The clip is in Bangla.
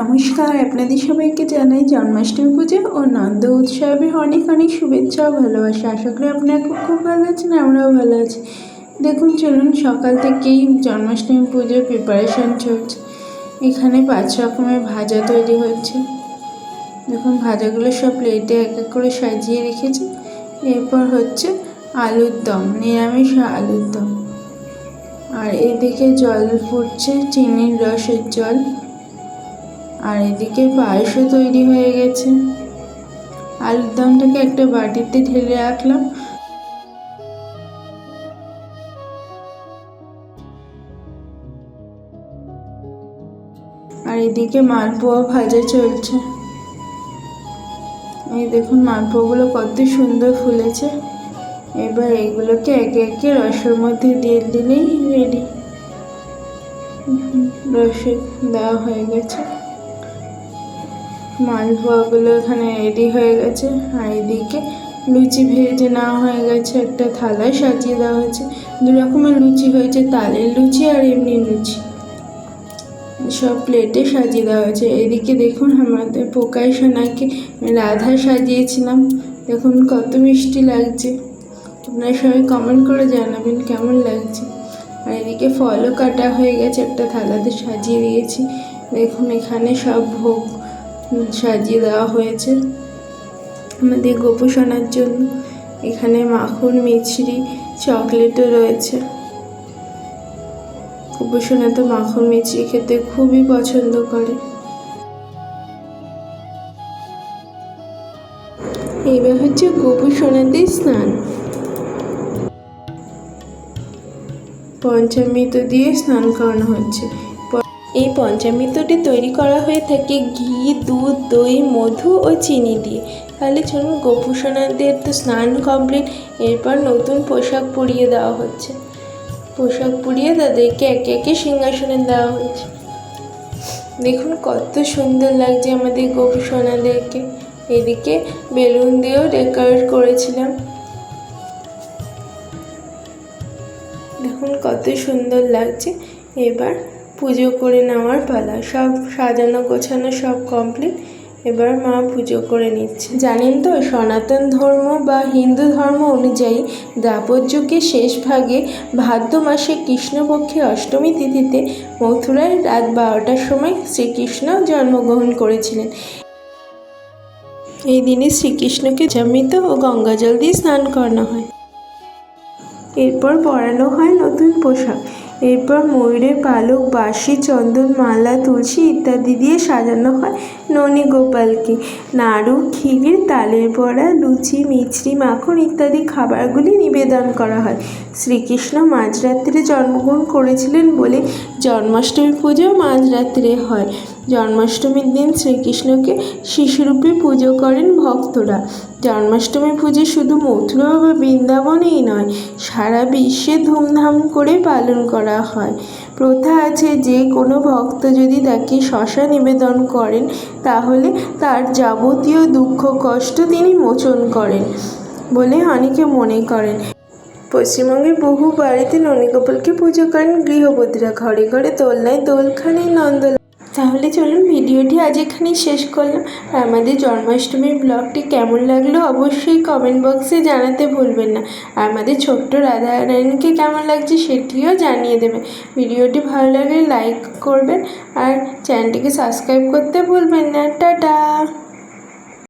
নমস্কার, আপনাদের সবাইকে জানাই জন্মাষ্টমী পুজো ও নন্দ উৎসবে অনেক অনেক শুভেচ্ছা ও ভালোবাসা। আশা করি আপনারা খুব খুব ভালো আছেন, আমরাও ভালো আছি। দেখুন, চলুন, সকাল থেকেই জন্মাষ্টমী পুজোর প্রিপারেশন চলছে। এখানে পাঁচ রকমের ভাজা তৈরি হচ্ছে। দেখুন, ভাজাগুলো সব প্লেটে এক এক করে সাজিয়ে রেখেছি। এরপর হচ্ছে আলুর দম, নিরামিষ আলুর দম। আর এদিকে জল ফুটছে, চিনির রসের জল। আর এদিকে পায়েসও তৈরি হয়ে গেছে। আলুর দমটাকে একটা বাটিতে ঢেলে রাখলাম। আর এদিকে মালপোয়া ভাজা চলছে। এই দেখুন, মালপোয়াগুলো কত সুন্দর ফুলেছে। এবার এগুলোকে একে একে রসের মধ্যে দিয়ে দিলেই রেডি রসে দেওয়া হয়ে গেছে। মালপোয়াগুলো এখানে রেডি হয়ে গেছে। আর এদিকে লুচি ভেজে নেওয়া হয়ে গেছে, একটা থালায় সাজিয়ে দেওয়া হয়েছে। দু রকমের লুচি হয়েছে, তালের লুচি আর এমনি লুচি। সব প্লেটে সাজিয়ে দেওয়া হয়েছে। এদিকে দেখুন আমাদের পোকাই সোনাকে রাধা সাজিয়েছিলাম। দেখুন কত মিষ্টি লাগছে। আপনারা সবাই কমেন্ট করে জানাবেন কেমন লাগছে। আর এদিকে ফলও কাটা হয়ে গেছে, একটা থালাতে সাজিয়ে দিয়েছি। দেখুন এখানে সব ভোগ সাজিয়ে দেওয়া হয়েছে। আমাদের গোপোষণার জন্য এখানে মাখন, মিছরি, চকলেটও রয়েছে। গোপোষণা তো মাখন, মিছরি খেতে খুবই পছন্দ করে। এবার হচ্ছে গোপোষণাদের স্নান। পঞ্চামৃত দিয়ে স্নান করানো হচ্ছে। এই পঞ্চামৃতটি তৈরি করা হয়ে থাকে ঘি, দুধ, দই, মধু ও চিনি দিয়ে। তাহলে চলুন গোপুসোনাদের তো স্নান কমপ্লিট এরপর নতুন পোশাক পরিয়ে দেওয়া হচ্ছে। পোশাক পরিয়ে তাদেরকে একে একে সিংহাসনে দেওয়া হচ্ছে। দেখুন কত সুন্দর লাগছে আমাদের গোপুসোনাদেরকে। এদিকে বেলুন দিয়েও ডেকোরেট করেছিলাম। দেখুন কত সুন্দর লাগছে। এবার পুজো করে নেওয়ার পালা। সব সাজানো গোছানো সব কমপ্লিট এবার মা পুজো করে নিচ্ছে। জানেন তো, সনাতন ধর্ম বা হিন্দু ধর্ম অনুযায়ী দ্বাপর যুগের শেষ ভাগে ভাদ্র মাসে কৃষ্ণপক্ষে অষ্টমী তিথিতে মথুরায় রাত বারোটার সময় শ্রীকৃষ্ণ জন্মগ্রহণ করেছিলেন। এই দিনে শ্রীকৃষ্ণকে জামিত ও গঙ্গাজল দিয়ে স্নান করানো হয়। এরপর পরানো হয় নতুন পোশাক। এরপর ময়ূরের পালক বাসি চন্দন মালা তুলসী ইত্যাদি দিয়ে সাজানো হয় ননী গোপালকে নাড়ু, ক্ষীর, তালের বড়া, লুচি, মিছরি, মাখন ইত্যাদি খাবারগুলি নিবেদন করা হয়। শ্রীকৃষ্ণ মাঝরাত্রে জন্মগ্রহণ করেছিলেন বলে জন্মাষ্টমী পুজো মাঝরাত্রে হয়। জন্মাষ্টমীর দিন শ্রীকৃষ্ণকে শিশুরূপে পুজো করেন ভক্তরা। জন্মাষ্টমী পুজো শুধু মথুরা বা বৃন্দাবনেই নয়, সারা বিশ্বে ধুমধাম করে পালন করা হয়। প্রথা আছে যে কোনো ভক্ত যদি তাকে শশা নিবেদন করেন, তাহলে তার যাবতীয় দুঃখ কষ্ট তিনি মোচন করেন বলে অনেকে মনে করেন। পশ্চিমবঙ্গে বহু বাড়িতে ননীগোপালকে পুজো করেন গৃহবধূরা। ঘরে ঘরে দোলনায় দোলখানি নন্দ তাহলে চলুন ভিডিওটি আজ এখানেই শেষ করলাম। আর আমাদের জন্মাষ্টমীর ব্লগটি কেমন লাগল অবশ্যই কমেন্ট বক্সে জানাতে ভুলবেন না। আর আমাদের ছোট্ট রাধারানীকে কেমন লাগছে সেটিও জানিয়ে দেবেন ভিডিওটি ভালো লাগলে লাইক করবেন আর চ্যানেলটিকে সাবস্ক্রাইব করতে ভুলবেন না। টাটা!